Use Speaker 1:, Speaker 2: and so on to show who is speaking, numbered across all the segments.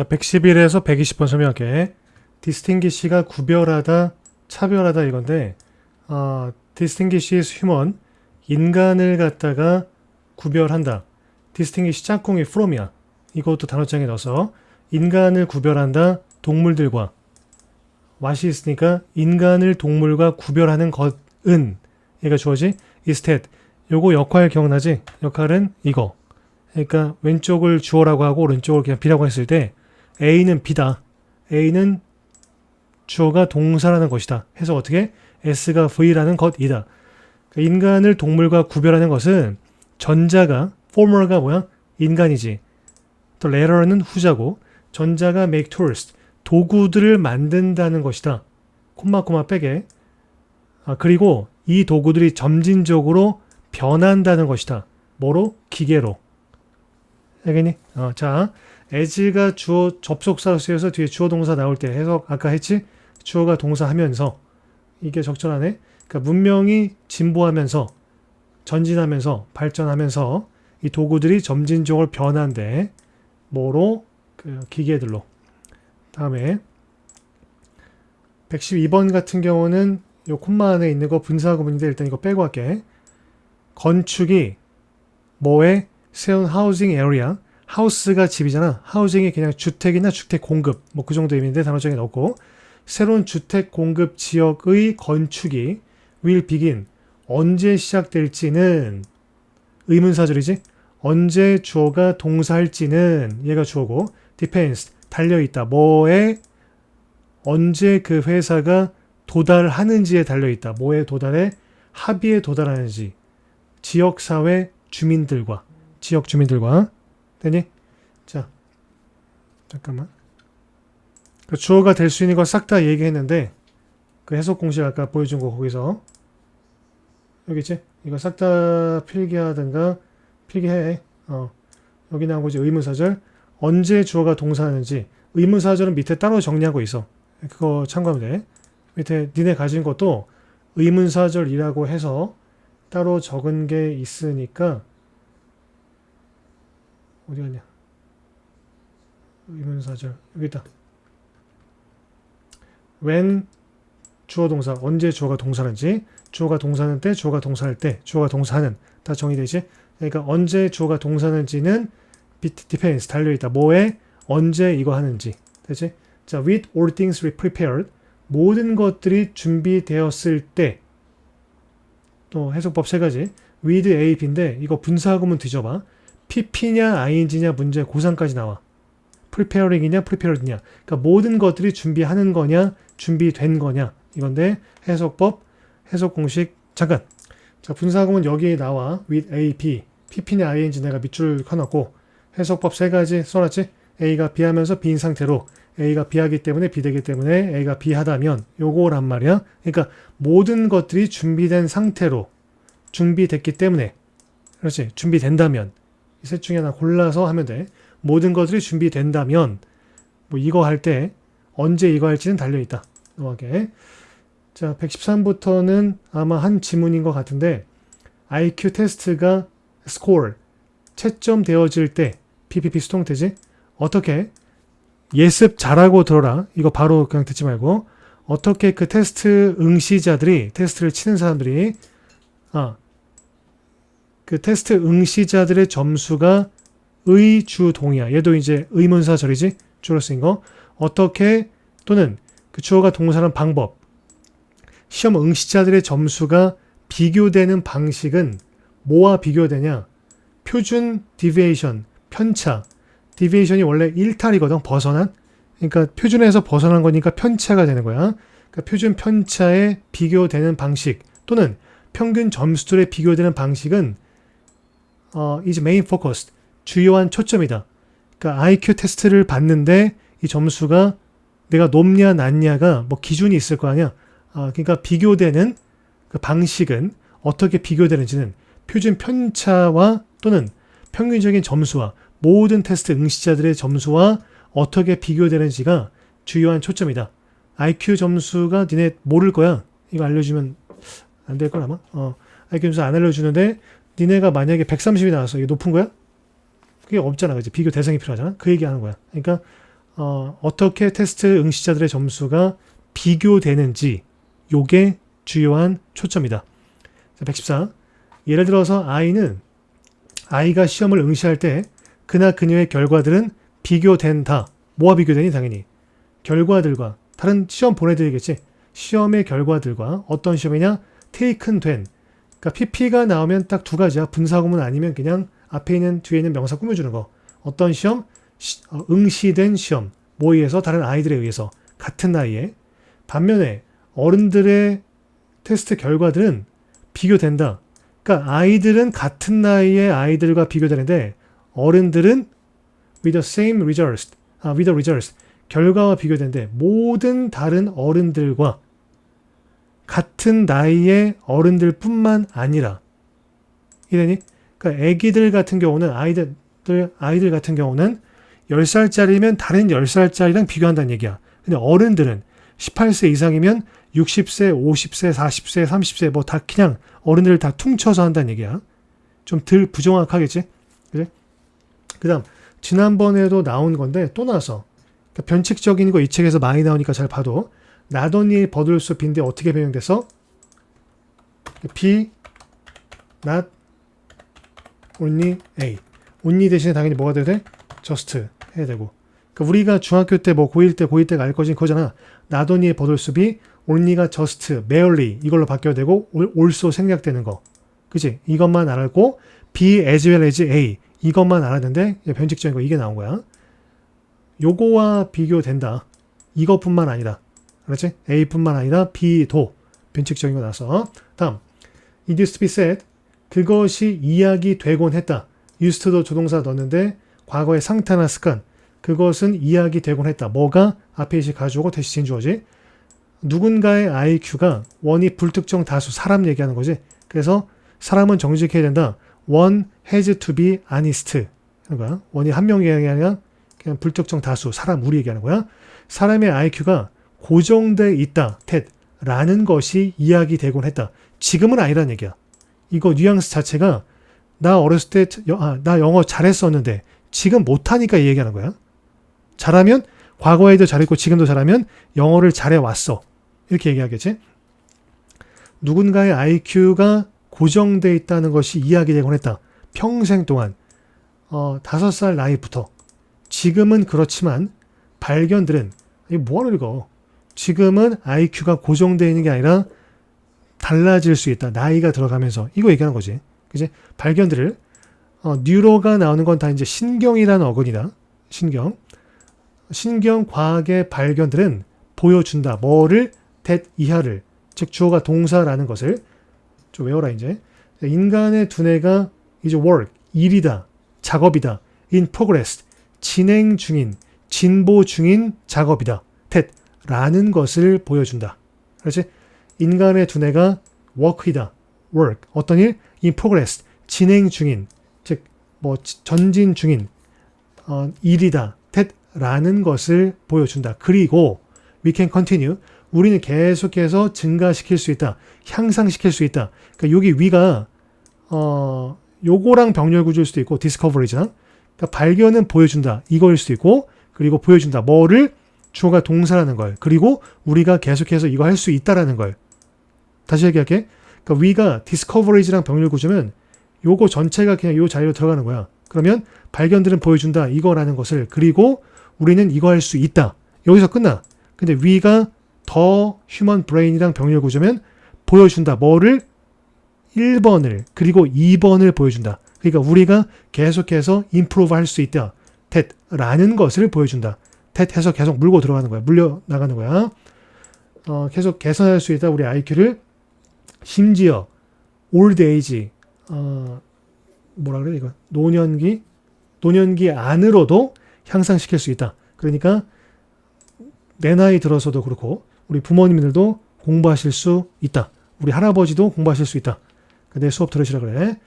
Speaker 1: 자, 111에서 120번 설명할게. distinguish가 구별하다, 차별하다 이건데, 아, distinguish is human, 인간을 갖다가 구별한다. distinguish 짝꿍이 from이야. 이것도 단어장에 넣어서 인간을 구별한다, 동물들과. what이 있으니까 인간을 동물과 구별하는 것은 얘가 주어지 instead. 요거 역할 기억나지? 역할은 이거. 그러니까 왼쪽을 주어라고 하고 오른쪽을 그냥 B라고 했을 때 A는 B다. A는 주어가 동사라는 것이다. 해서 어떻게? S가 V라는 것이다. 그러니까 인간을 동물과 구별하는 것은 전자가 former가 뭐야? 인간이지. 또 latter는 후자고 전자가 make tools 도구들을 만든다는 것이다. 콤마 콤마 빼게. 아, 그리고 이 도구들이 점진적으로 변한다는 것이다. 뭐로? 기계로. 알겠니? 어, 자, as가 주어 접속사로 쓰여서 뒤에 주어 동사 나올 때 해석 아까 했지? 주어가 동사 하면서 이게 적절하네. 그러니까 문명이 진보하면서 전진하면서 발전하면서 이 도구들이 점진적으로 변한대. 뭐로? 그 기계들로. 다음에 112번 같은 경우는 요 콤마 안에 있는 거 분사 구문인데 일단 이거 빼고 할게. 건축이 뭐에 세운 하우징 에리아 하우스가 집이잖아. 하우징이 그냥 주택이나 주택 공급 뭐 그 정도 의미인데 단어장에 넣고 새로운 주택 공급 지역의 건축이 will begin 언제 시작될지는 의문사절이지. 언제 주어가 동사할지는 얘가 주어고 depends 달려 있다. 뭐에 언제 그 회사가 도달하는지에 달려 있다. 뭐에 도달해? 합의에 도달하는지. 지역 사회 주민들과 지역 주민들과 되니? 자 잠깐만. 그 주어가 될 수 있는 거싹다 얘기했는데 그 해석 공식 아까 보여준 거 거기서. 여기 있지? 이거 싹 다 필기하든가 필기해. 어 여기 나온 거지. 의문사절. 언제 주어가 동사하는지. 의문사절은 밑에 따로 정리하고 있어. 그거 참고하면 돼. 밑에 니네 가진 것도 의문사절이라고 해서 따로 적은 게 있으니까 어디 갔냐? 의문사절 여기 있다. when 주어 동사 언제 주어가 동사는지 주어가 동사는 때 주어가 동사할 때 주어가 동사는 다 정의되지. 그러니까 언제 주어가 동사는지는 depends 달려 있다. 뭐에 언제 이거 하는지 되지? 자, with all things prepared 모든 것들이 준비되었을 때 또 해석법 세 가지. with a, b인데 이거 분사하고문 뒤져봐. Pp냐 ing냐 문제 고3까지 나와. preparing이냐 prepared냐. 그러니까 모든 것들이 준비하는 거냐 준비된 거냐 이건데 해석법 해석 공식 잠깐. 자 분사하고문 여기에 나와 with a, b. pp냐 ing 내가 밑줄 켜놨고 해석법 세 가지 써놨지. a가 b하면서 b인 상태로 A가 B하기 때문에 B 되기 때문에 A가 B하다면 요거란 말이야. 그러니까 모든 것들이 준비된 상태로 준비됐기 때문에 그렇지 준비된다면 이 셋 중에 하나 골라서 하면 돼. 모든 것들이 준비된다면 뭐 이거 할 때 언제 이거 할지는 달려있다. 넘어가게. 자 113부터는 아마 한 지문인 것 같은데 IQ 테스트가 스코어 채점 되어질 때 PPP 수동태지 어떻게 예습 잘하고 들어라. 이거 바로 그냥 듣지 말고 어떻게 그 테스트 응시자들이 테스트를 치는 사람들이 아, 그 테스트 응시자들의 점수가 의주동이야. 얘도 이제 의문사 절이지 주로 쓰인 거. 어떻게 또는 그 주어가 동사는 방법. 시험 응시자들의 점수가 비교되는 방식은 뭐와 비교되냐? 표준 디베이션 편차. 디비에이션이 원래 일탈이거든. 벗어난. 그러니까 표준에서 벗어난 거니까 편차가 되는 거야. 그러니까 표준 편차에 비교되는 방식 또는 평균 점수들에 비교되는 방식은 어, is main focus. 주요한 초점이다. 그러니까 IQ 테스트를 봤는데 이 점수가 내가 높냐 낮냐가 뭐 기준이 있을 거 아니야. 아, 그러니까 비교되는 그 방식은 어떻게 비교되는지는 표준 편차와 또는 평균적인 점수와 모든 테스트 응시자들의 점수와 어떻게 비교되는지가 주요한 초점이다. IQ 점수가 니네 모를 거야. 이거 알려주면 안 될 걸 아마. 어, IQ 점수 안 알려주는데 니네가 만약에 130이 나왔어. 이게 높은 거야? 그게 없잖아. 그지? 비교 대상이 필요하잖아. 그 얘기 하는 거야. 그러니까 어, 어떻게 테스트 응시자들의 점수가 비교되는지 요게 주요한 초점이다. 자, 114. 예를 들어서 아이는 아이가 시험을 응시할 때 그나 그녀의 결과들은 비교된다. 뭐와 비교되니 당연히 결과들과 다른 시험 보내드리겠지. 시험의 결과들과 어떤 시험이냐 테이큰 된 그러니까 PP가 나오면 딱 두 가지야. 분사구문 아니면 그냥 앞에 있는 뒤에 있는 명사 꾸며주는 거. 어떤 시험? 시- 어, 응시된 시험. 의해서 다른 아이들에 의해서 같은 나이에 반면에 어른들의 테스트 결과들은 비교된다. 그러니까 아이들은 같은 나이의 아이들과 비교되는데 어른들은 with the same results, 아, with the results 결과와 비교되는데 모든 다른 어른들과 같은 나이의 어른들뿐만 아니라 이래니 그러니까 아기들 같은 경우는 아이들 아이들 같은 경우는 10살짜리면 다른 10살짜리랑 비교한다는 얘기야. 근데 어른들은 18세 이상이면 60세, 50세, 40세, 30세 뭐 다 그냥 어른들을 다 퉁쳐서 한다는 얘기야. 좀 덜 부정확하겠지? 그래? 그다음 지난번에도 나온 건데 또 나와서 그러니까 변칙적인 거 이 책에서 많이 나오니까 잘 봐도 나더니 버들숲인데 어떻게 변형돼서? B not only A. only 대신에 당연히 뭐가 돼야 돼? just 해야 되고. 그러니까 우리가 중학교 때 뭐 고1 때 고2 때가 알 거진 그거잖아. 나더니의 버들숲이 only가 just, barely 이걸로 바뀌어야 되고 올- also 생략되는 거. 그지? 이것만 알았고 B as well as A. 이것만 알았는데 변칙적인 거 이게 나온 거야. 요거와 비교된다. 이것뿐만 아니라 알았지? A뿐만 아니라 B도 변칙적인 거 나서 다음. It used to be said 그것이 이야기 되곤 했다. Used to도 조동사 넣었는데 과거의 상태나 습관 그것은 이야기 되곤 했다. 뭐가 앞에 이시 가져오고 대신 주어지? 누군가의 IQ가 원이 불특정 다수 사람 얘기하는 거지. 그래서 사람은 정직해야 된다. One has to be honest. 하는 거야. 원이 한 명이 아니라 그냥 불특정 다수 사람 우리 얘기하는 거야. 사람의 IQ가 고정돼 있다. 텟. 라는 것이 이야기되곤 했다. 지금은 아니란 얘기야. 이거 뉘앙스 자체가 나 어렸을 때, 여- 아, 나 영어 잘했었는데 지금 못하니까 이 얘기하는 거야. 잘하면 과거에도 잘했고 지금도 잘하면 영어를 잘해왔어. 이렇게 얘기하겠지. 누군가의 IQ가 고정돼 있다는 것이 이야기되곤 했다. 평생 동안 어, 다섯 살 나이부터 지금은 그렇지만 발견들은 이게 뭐하러 읽어? 지금은 IQ가 고정되어 있는 게 아니라 달라질 수 있다. 나이가 들어가면서 이거 얘기하는 거지. 그지? 발견들을 어, 뉴로가 나오는 건 다 이제 신경이라는 어근이다. 신경. 신경 과학의 발견들은 보여준다. 뭐를 that 이하를 즉 주어가 동사라는 것을 좀 외워라 이제. 인간의 두뇌가 이제 work 일이다. 작업이다. in progress 진행 중인 진보 중인 작업이다. that 라는 것을 보여준다. 그렇지? 인간의 두뇌가 work이다. work. 어떤 일? in progress. 진행 중인. 즉, 뭐, 지- 전진 중인, 어, 일이다. that 라는 것을 보여준다. 그리고, we can continue. 우리는 계속해서 증가시킬 수 있다. 향상시킬 수 있다. 그러니까 여기 위가, 어, 요거랑 병렬 구조일 수도 있고, discovery잖아. 그러니까 발견은 보여준다. 이거일 수도 있고, 그리고 보여준다. 뭐를? 주어가 동사라는 걸. 그리고 우리가 계속해서 이거 할 수 있다라는 걸. 다시 얘기할게. 그러니까 위가 discovery랑 병렬 구조면 요거 전체가 그냥 요 자리로 들어가는 거야. 그러면 발견들은 보여준다. 이거라는 것을. 그리고 우리는 이거 할 수 있다. 여기서 끝나. 근데 위가 더 휴먼 브레인이랑 병렬 구조면 보여준다. 뭐를? 1번을 그리고 2번을 보여준다. 그러니까 우리가 계속해서 improve 할수 있다. that 라는 것을 보여준다. That 해서 계속 물고 들어가는 거야. 물려 나가는 거야. 어, 계속 개선할 수 있다. 우리 IQ를 심지어 old age 어, 뭐라 그래 이거 노년기 노년기 안으로도 향상시킬 수 있다. 그러니까 내 나이 들어서도 그렇고 우리 부모님들도 공부하실 수 있다. 우리 할아버지도 공부하실 수 있다. 내 수업 들으시라 그래.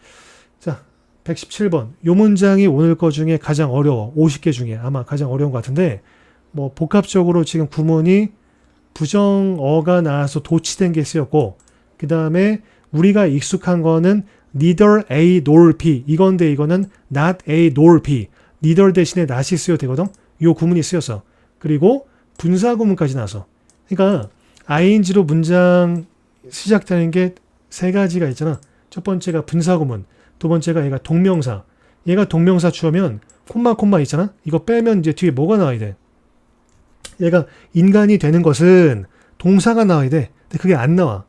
Speaker 1: 자, 117번. 요 문장이 오늘 거 중에 가장 어려워. 50개 중에 아마 가장 어려운 것 같은데 뭐 복합적으로 지금 구문이 부정어가 나와서 도치된 게 쓰였고 그 다음에 우리가 익숙한 거는 neither A nor B 이건데 이거는 not A nor B neither 대신에 not이 쓰여 되거든 요 구문이 쓰였어 그리고 분사 구문까지 나서. 그러니까 ing로 문장 시작되는 게 세 가지가 있잖아. 첫 번째가 분사 구문, 두 번째가 얘가 동명사. 얘가 동명사 주어면 콤마 콤마 있잖아. 이거 빼면 이제 뒤에 뭐가 나와야 돼? 얘가 인간이 되는 것은 동사가 나와야 돼. 근데 그게 안 나와.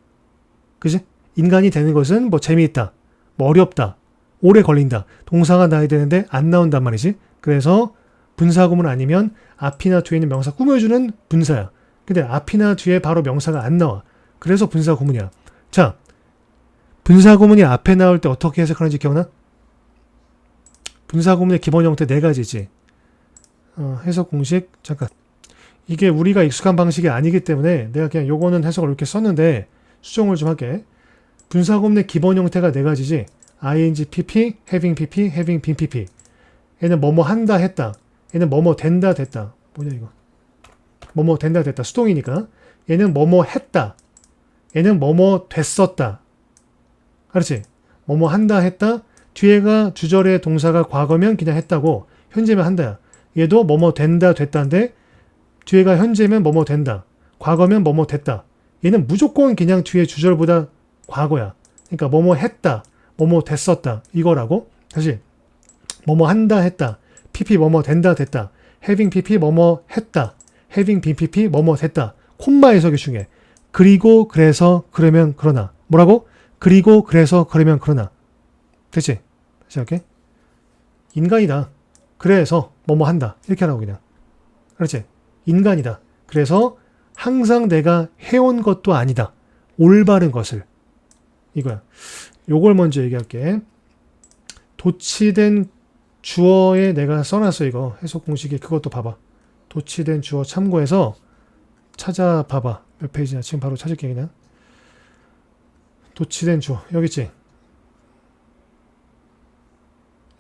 Speaker 1: 그지? 인간이 되는 것은 뭐 재미있다, 뭐 어렵다, 오래 걸린다. 동사가 나와야 되는데 안 나온단 말이지. 그래서 분사구문 아니면 앞이나 뒤에 있는 명사 꾸며주는 분사야. 근데 앞이나 뒤에 바로 명사가 안 나와. 그래서 분사구문이야. 자, 분사구문이 앞에 나올 때 어떻게 해석하는지 기억나? 분사구문의 기본 형태 네 가지지. 어, 해석 공식 잠깐. 이게 우리가 익숙한 방식이 아니기 때문에 내가 그냥 요거는 해석을 이렇게 썼는데 수정을 좀 할게. 분사구문의 기본 형태가 네 가지지. ing pp, having pp, having been pp. 얘는 뭐뭐 한다 했다. 얘는 뭐뭐 된다 됐다. 뭐냐 이거. 뭐뭐 된다 됐다. 수동이니까. 얘는 뭐뭐 했다. 얘는 뭐뭐 됐었다. 그렇지? 뭐뭐 한다 했다. 뒤에가 주절의 동사가 과거면 그냥 했다고 현재면 한다야. 얘도 뭐뭐 된다 됐다인데 뒤에가 현재면 뭐뭐 된다. 과거면 뭐뭐 됐다. 얘는 무조건 그냥 뒤에 주절보다 과거야. 그러니까 뭐뭐 했다. 뭐뭐 됐었다. 이거라고. 다시 뭐뭐 한다 했다. pp 뭐뭐 된다 됐다. having pp 뭐뭐 했다. having been pp 뭐뭐 됐다. 콤마 해석이 중요해. 그리고 그래서 그러면 그러나. 뭐라고? 그리고 그래서 그러면 그러나. 됐지? 다시 할게. 인간이다. 그래서 뭐뭐 한다. 이렇게 하라고 그냥. 그렇지? 인간이다. 그래서 항상 내가 해온 것도 아니다. 올바른 것을. 이거야. 요걸 먼저 얘기할게. 도치된 주어에 내가 써놨어 이거 해석 공식에 그것도 봐봐. 도치된 주어 참고해서 찾아봐봐. 몇 페이지냐 지금 바로 찾을게 그냥. 도치된 주어 여기 있지.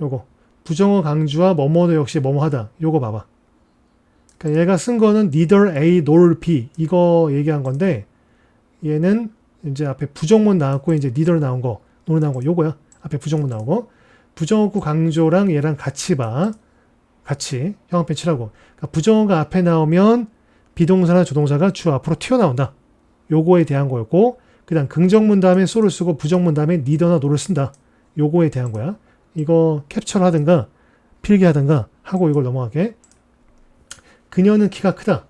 Speaker 1: 요거 부정어 강주와 뭐뭐도 역시 뭐뭐하다. 요거 봐봐. 그러니까 얘가 쓴 거는 neither A nor B 이거 얘기한 건데 얘는 이제 앞에 부정문 나왔고 이제 neither 나온 거, nor 나온 거 요거야. 앞에 부정문 나오고 부정어구 강조랑 얘랑 같이 봐. 같이 형합편 치라고. 그러니까 부정어가 앞에 나오면 비동사나 조동사가 주 앞으로 튀어나온다. 요거에 대한 거였고 그 다음 긍정문 다음에 so를 쓰고 부정문 다음에 neither나 no를 쓴다. 요거에 대한 거야. 이거 캡처를 하든가 필기하든가 하고 이걸 넘어가게. 그녀는 키가 크다.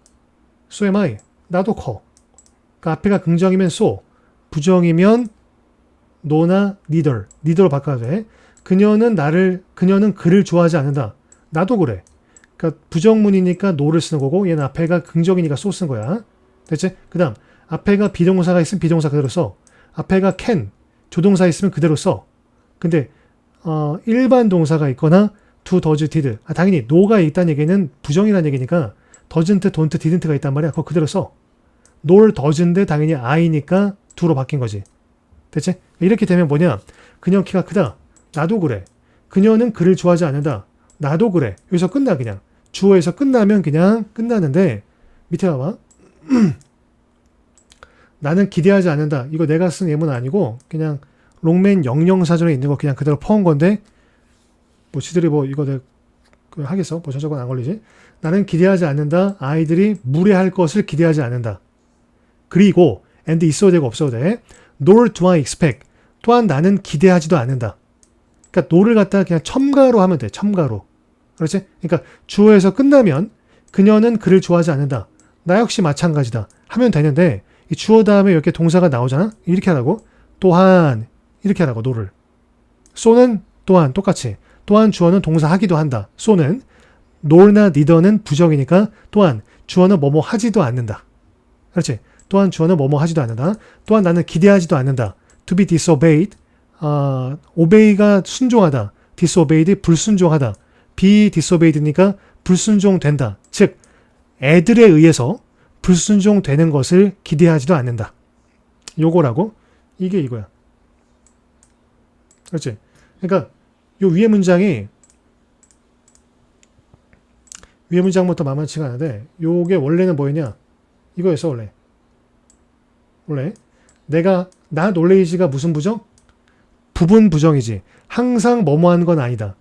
Speaker 1: So am I. 나도 커. 그 앞에가 긍정이면 so, 부정이면 no나 neither. neither로 바꿔야 돼. 그녀는 나를, 그녀는 그를 좋아하지 않는다. 나도 그래. 그러니까 부정문이니까 no를 쓰는 거고 얘는 앞에가 긍정이니까 so 쓴 거야. 됐지? 그 다음 앞에가 비동사가 있으면 비동사 그대로 써. 앞에가 can, 조동사 있으면 그대로 써. 근데 어, 일반 동사가 있거나 to, does, did. 아, 당연히 no가 있다는 얘기는 부정이라는 얘기니까 doesn't, don't, didn't가 있단 말이야. 그거 그대로 써. nor doesn't 당연히 I니까 do로 바뀐 거지. 됐지? 이렇게 되면 뭐냐? 그녀 키가 크다. 나도 그래. 그녀는 그를 좋아하지 않는다. 나도 그래. 여기서 끝나 그냥. 주어에서 끝나면 그냥 끝나는데 밑에 봐봐. 나는 기대하지 않는다. 이거 내가 쓴 예문 아니고 그냥 롱맨 영영 사전에 있는 거 그냥 그대로 퍼온 건데 뭐 지들이 뭐 이거 내가 그 하겠어? 뭐 저저건 안 걸리지? 나는 기대하지 않는다. 아이들이 무례할 것을 기대하지 않는다. 그리고 and 있어도 되고 없어도 돼. nor do I expect. 또한 나는 기대하지도 않는다. 그러니까 no를 갖다가 그냥 첨가로 하면 돼. 첨가로. 그렇지? 그러니까 주어에서 끝나면 그녀는 그를 좋아하지 않는다. 나 역시 마찬가지다. 하면 되는데 이 주어 다음에 이렇게 동사가 나오잖아? 이렇게 하라고. 또한 이렇게 하라고 no를. so는 또한 똑같이. 또한 주어는 동사 하기도 한다. so는 nor나 neither는 부정이니까 또한 주어는 뭐뭐 하지도 않는다. 그렇지? 또한 주어는 뭐뭐 하지도 않는다. 또한 나는 기대하지도 않는다. to be disobeyed. 아, obey가 순종하다. disobeyed 불순종하다. be disobeyed니까 불순종된다. 즉 애들에 의해서 불순종되는 것을 기대하지도 않는다. 요거라고 이게 이거야. 그렇지? 그러니까 요 위에 문장이 위에 문장부터 만만치가 않은데 요게 원래는 뭐였냐? 이거였어 원래. 원래 내가 나 놀레이지가 무슨 부정? 부분 부정이지. 항상 뭐뭐 하는 건 아니다.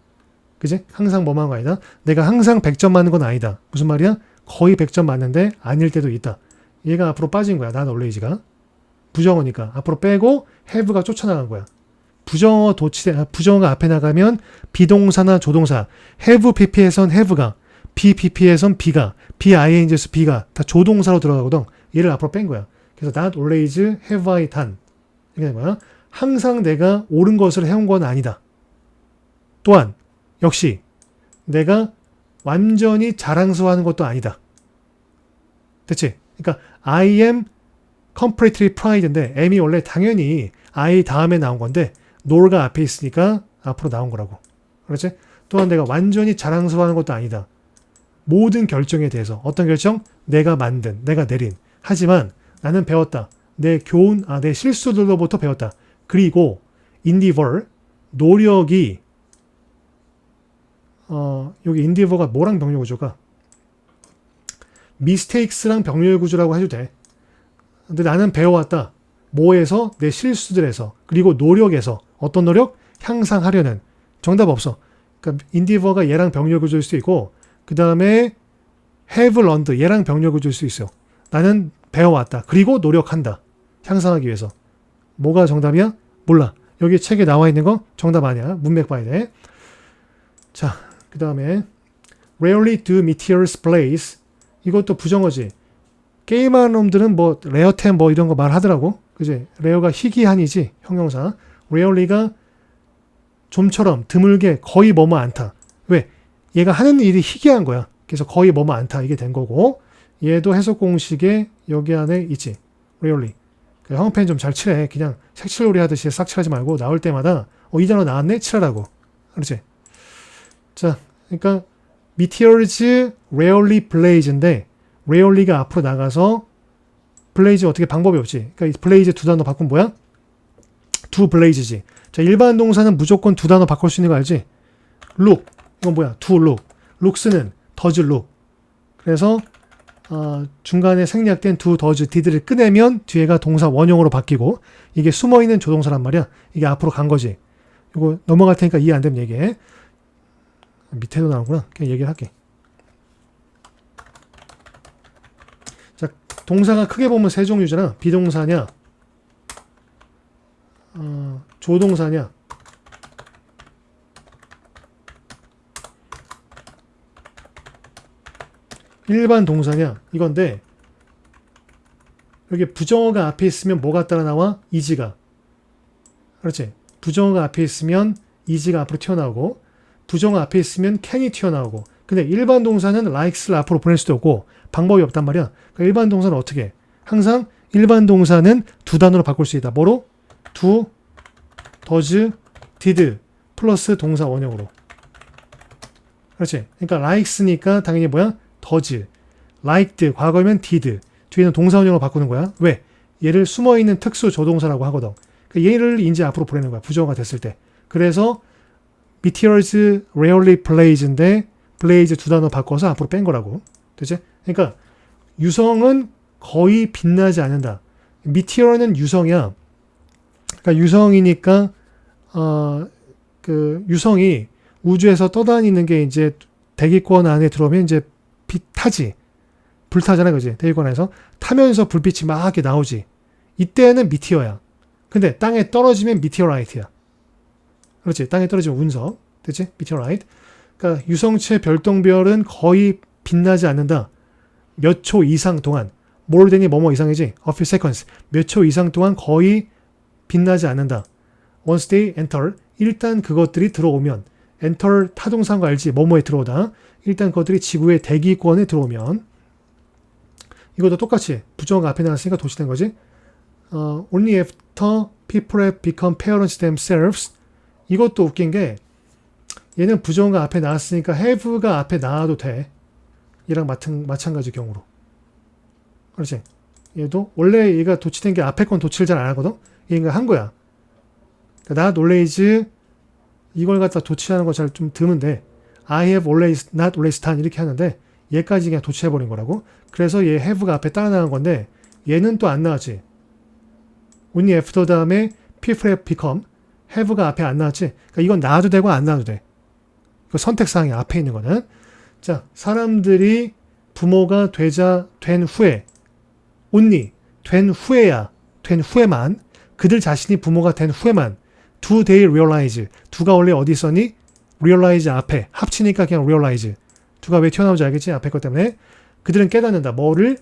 Speaker 1: 그지? 항상 뭐뭐 하는 건 아니다. 내가 항상 100점 맞는 건 아니다. 무슨 말이야? 거의 100점 맞는데 아닐 때도 있다. 얘가 앞으로 빠진 거야. not always가. 부정어니까 앞으로 빼고 have가 쫓아나간 거야. 부정어 도치대 아, 부정어가 앞에 나가면 비동사나 조동사 have pp에선 have가 be pp에선 be가 be ing에서 be가 다 조동사로 들어가거든. 얘를 앞으로 뺀 거야. 그래서 not always have I done 이게 된 거야. 항상 내가 옳은 것을 해온 건 아니다. 또한 역시 내가 완전히 자랑스러워하는 것도 아니다. 됐지? 그러니까 I am completely pride인데 M이 원래 당연히 I 다음에 나온 건데 nor가 앞에 있으니까 앞으로 나온 거라고. 그렇지? 또한 내가 완전히 자랑스러워하는 것도 아니다. 모든 결정에 대해서 어떤 결정? 내가 만든, 내가 내린. 하지만 나는 배웠다. 내 교훈, 아, 내 실수들로부터 배웠다. 그리고 endeavor, 노력이 어, 여기 endeavor가 뭐랑 병렬 구조가? mistakes랑 병렬 구조라고 해도 돼. 근데 나는 배워왔다. 뭐에서? 내 실수들에서. 그리고 노력에서. 어떤 노력? 향상하려는. 정답 없어. 그러니까 endeavor가 얘랑 병렬 구조일 수 있고 그 다음에 learned 얘랑 병렬 구조일 수 있어. 나는 배워왔다. 그리고 노력한다. 향상하기 위해서. 뭐가 정답이야? 몰라. 여기 책에 나와 있는 거 정답 아니야. 문맥 봐야 돼. 자, 그 다음에 rarely do meteors blaze 이것도 부정어지. 게임하는 놈들은 뭐 레어템 뭐 이런 거 말하더라고. 그지? 레어가 희귀한이지 형용사. rarely가 좀처럼 드물게 거의 뭐뭐 않다. 왜? 얘가 하는 일이 희귀한 거야. 그래서 거의 뭐뭐 않다 이게 된 거고 얘도 해석 공식에 여기 안에 있지. rarely. 그 형펜 좀 잘 칠해. 그냥 색칠놀이 하듯이 싹 칠하지 말고 나올 때마다 어, 이 단어 나왔네? 칠하라고. 그렇지? 자, 그러니까 meteors rarely blaze인데 rarely가 앞으로 나가서 blaze 어떻게 방법이 없지. 그러니까 이 blaze 두 단어 바꾸면 뭐야? 두 blaze지. 자, 일반 동사는 무조건 두 단어 바꿀 수 있는 거 알지? look. 이건 뭐야? to look. looks는 does look. 그래서 어, 중간에 생략된 두 does, did를 꺼내면 뒤에가 동사 원형으로 바뀌고 이게 숨어있는 조동사란 말이야. 이게 앞으로 간 거지. 이거 넘어갈 테니까 이해 안 되면 얘기해. 밑에도 나오구나. 그냥 얘기를 할게. 자, 동사가 크게 보면 세 종류잖아. 비동사냐, 어, 조동사냐, 일반 동사냐 이건데 여기 부정어가 앞에 있으면 뭐가 따라 나와? 이지가 그렇지 부정어가 앞에 있으면 이지가 앞으로 튀어나오고 부정어 앞에 있으면 can이 튀어나오고 근데 일반 동사는 likes를 앞으로 보낼 수도 없고 방법이 없단 말이야 그러니까 일반 동사는 어떻게 해? 항상 일반 동사는 두 단어로 바꿀 수 있다 뭐로? do, does, did 플러스 동사 원형으로 그렇지 그러니까 likes니까 당연히 뭐야? does, liked, 과거면 did, 뒤에는 동사 원형으로 바꾸는 거야. 왜? 얘를 숨어 있는 특수 조동사라고 하거든. 그 얘를 이제 앞으로 보내는 거야. 부정어가 됐을 때. 그래서 meteors rarely blaze인데 blaze 두 단어 바꿔서 앞으로 뺀 거라고. 되지? 그러니까 유성은 거의 빛나지 않는다. meteor는 유성이야. 그러니까 유성이니까 어, 그 유성이 우주에서 떠다니는 게 이제 대기권 안에 들어오면 이제 빛 타지. 불 타잖아, 그지? 대기권에서. 타면서 불빛이 막 이렇게 나오지. 이때는 미티어야. 근데 땅에 떨어지면 미티어라이트야. 그렇지? 땅에 떨어지면 운석. 됐지? 미티어라이트. 그러니까 유성체 별똥별은 거의 빛나지 않는다. 몇 초 이상 동안. than이 뭐뭐 이상이지? a few seconds. 몇 초 이상 동안 거의 빛나지 않는다. once they enter. 일단 그것들이 들어오면 타동사인 거 알지? 뭐뭐에 들어오다. 일단 그것들이 지구의 대기권에 들어오면 이것도 똑같이 부정어가 앞에 나왔으니까 도시된 거지. 어, only after people have become parents themselves 이것도 웃긴 게 얘는 부정어가 앞에 나왔으니까 have가 앞에 나와도 돼. 얘랑 마찬, 마찬가지 경우로. 그렇지. 얘도 원래 얘가 도치된 게 앞에 건 도치를 잘 안 하거든. 얘가 한 거야. 그러니까 나 놀레이즈 이걸 갖다 도치하는 거 잘 좀 드문데 I have always not always done 이렇게 하는데 얘까지 그냥 도치해버린 거라고. 그래서 얘 have가 앞에 따라 나간 건데 얘는 또 안 나왔지. only after 다음에 people have become have가 앞에 안 나왔지. 그러니까 이건 나와도 되고 안 나와도 돼. 그 선택사항이 앞에 있는 거는. 자, 사람들이 부모가 되자 된 후에 only 된 후에야 된 후에만 그들 자신이 부모가 된 후에만 do they realize 두가 원래 어디 있었니? realize 앞에 합치니까 그냥 realize 두가 왜 튀어나오는지 알겠지? 앞에 것 때문에 그들은 깨닫는다. 뭐를?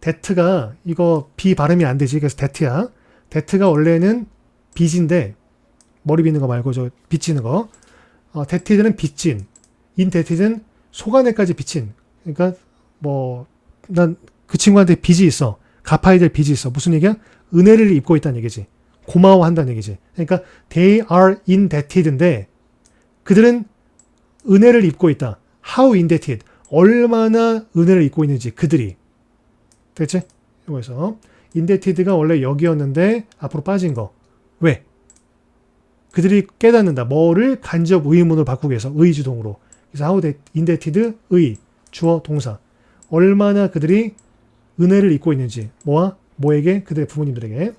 Speaker 1: 데트가 이거 비 발음이 안 되지. 그래서 데트야. 데트가 원래는 빚인데 머리 빗는 거 말고 저 빚지는 거. 어, 데티드는 빚진. 인데티드는 속안에까지 빚진. 그러니까 뭐 난 그 친구한테 빚이 있어. 갚아야 될 빚이 있어. 무슨 얘기야? 은혜를 입고 있다는 얘기지. 고마워한다는 얘기지. 그러니까 they are indebted인데 그들은 은혜를 입고 있다. How indebted? 얼마나 은혜를 입고 있는지 그들이. 됐지? 이거에서 indebted가 원래 여기였는데 앞으로 빠진 거. 왜? 그들이 깨닫는다. 뭐를 간접 의문으로 바꾸기 위해서 의주동으로. 그래서 how they indebted 의 주어 동사. 얼마나 그들이 은혜를 입고 있는지 뭐와 뭐에게 그들의 부모님들에게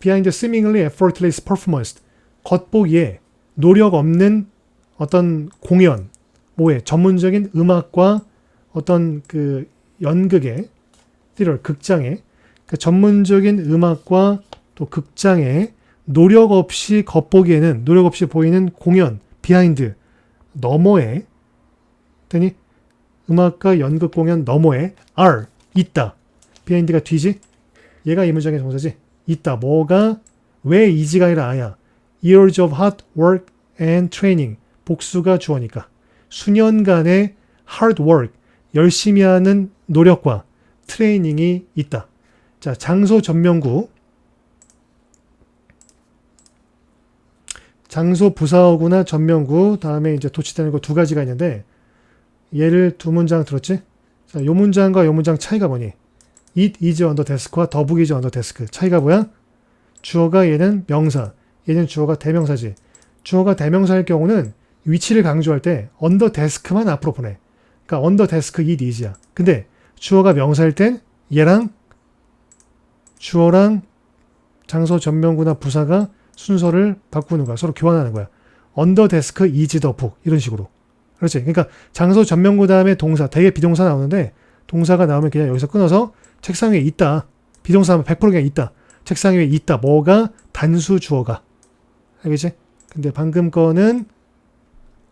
Speaker 1: behind seemingly effortless performance 겉보기에 노력 없는 어떤 공연 뭐에 전문적인 음악과 어떤 그 연극의 theater 극장의 그 전문적인 음악과 또 극장의 노력 없이 겉보기에는 노력 없이 보이는 공연 비하인드 너머에 더니 음악과 연극 공연 너머에 are 있다. 비하인드가 뒤지? 얘가 이 문장의 동사지. 있다. 뭐가 왜 이지가 아니라 아야. years of hard work and training. 복수가 주어니까. 수년간의 hard work. 열심히 하는 노력과 트레이닝이 있다. 자, 장소 전명구. 장소 부사어구나 전명구. 다음에 이제 도치되는 거 두 가지가 있는데 얘를 두 문장 들었지? 자, 요 문장과 요 문장 차이가 뭐니? it is on the desk와 더북 is on the desk. 차이가 뭐야? 주어가 얘는 명사, 얘는 주어가 대명사지. 주어가 대명사일 경우는 위치를 강조할 때 on the desk만 앞으로 보내. 그러니까 on the desk it is야. 근데 주어가 명사일 땐 얘랑 주어랑 장소 전명구나 부사가 순서를 바꾸는 거야. 서로 교환하는 거야. is the book 이런 식으로. 그렇지. 그러니까 장소 전명구 다음에 동사, 대개 비동사 나오는데 동사가 나오면 그냥 여기서 끊어서 책상 위에 있다. 비동사 하면 100% 그냥 있다. 책상 위에 있다. 뭐가 단수 주어가. 알겠지? 근데 방금 거는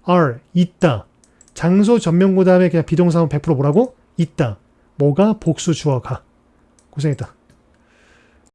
Speaker 1: are 있다. 장소 전명구 다음에 그냥 비동사 하면 100% 뭐라고? 있다. 뭐가 복수 주어가. 고생했다.